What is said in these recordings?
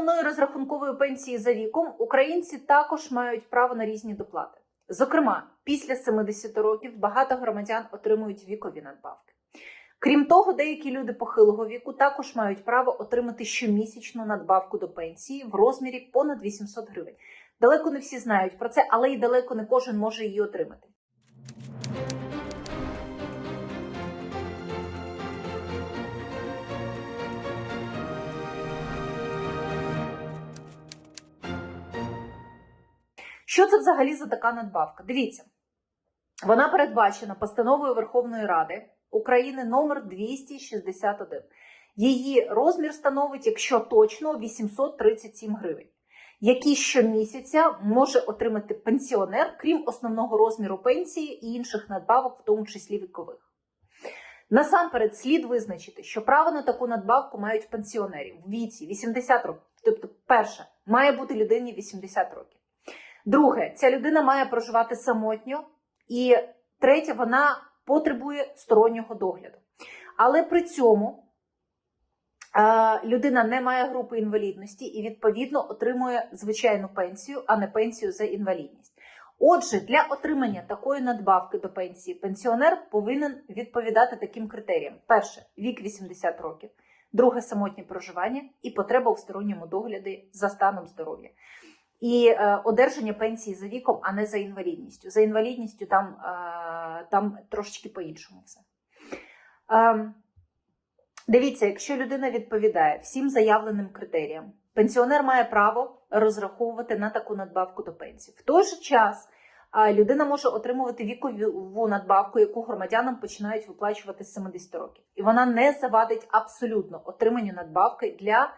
основної розрахункової пенсії за віком українці також мають право на різні доплати. Зокрема, після 70 років багато громадян отримують вікові надбавки. Крім того, деякі люди похилого віку також мають право отримати щомісячну надбавку до пенсії в розмірі понад 800 гривень. Далеко не всі знають про це, але й далеко не кожен може її отримати. Що це взагалі за така надбавка? Дивіться, вона передбачена постановою Верховної Ради України номер 261. Її розмір становить, якщо точно, 837 гривень, які щомісяця може отримати пенсіонер, крім основного розміру пенсії і інших надбавок, в тому числі вікових. Насамперед слід визначити, що право на таку надбавку мають пенсіонери в віці 80 років. Тобто, перше, має бути людині 80 років. Друге, ця людина має проживати самотньо. І третє, вона потребує стороннього догляду. Але при цьому е, людина не має групи інвалідності і, відповідно, отримує звичайну пенсію, а не пенсію за інвалідність. Отже, для отримання такої надбавки до пенсії пенсіонер повинен відповідати таким критеріям: перше вік 80 років, друге самотнє проживання і потреба у сторонньому догляді за станом здоров'я. І е, одержання пенсії за віком, а не за інвалідністю. За інвалідністю там, е, там трошечки по-іншому все. Е, дивіться, якщо людина відповідає всім заявленим критеріям, пенсіонер має право розраховувати на таку надбавку до пенсії. В той же час е, людина може отримувати вікову надбавку, яку громадянам починають виплачувати з 70 років. І вона не завадить абсолютно отриманню надбавки для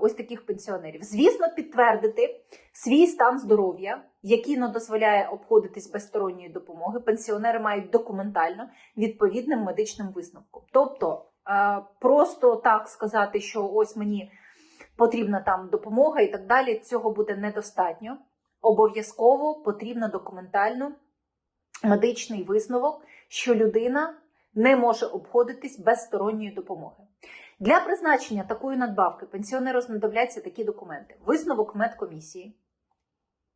ось таких пенсіонерів. Звісно, підтвердити свій стан здоров'я, який не дозволяє обходитись без сторонньої допомоги, пенсіонери мають документально відповідним медичним висновком. Тобто, е, просто так сказати, що ось мені потрібна там допомога і так далі, цього буде недостатньо. Обов'язково потрібно документально медичний висновок, що людина не може обходитись без сторонньої допомоги. Для призначення такої надбавки пенсіонеру знадобляться такі документи: висновок медкомісії,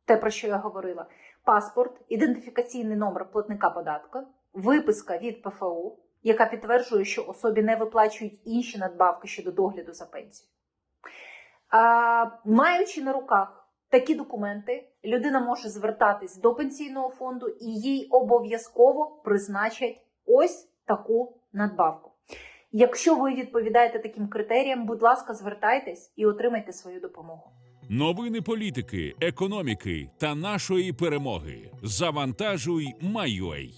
те, про що я говорила, паспорт, ідентифікаційний номер платника податку, виписка від ПФУ, яка підтверджує, що особі не виплачують інші надбавки щодо догляду за пенсію. А, маючи на руках такі документи, людина може звертатись до пенсійного фонду і їй обов'язково призначать ось таку надбавку. Якщо ви відповідаєте таким критеріям, будь ласка, звертайтесь і отримайте свою допомогу. Новини політики, економіки та нашої перемоги. Завантажуй Майой.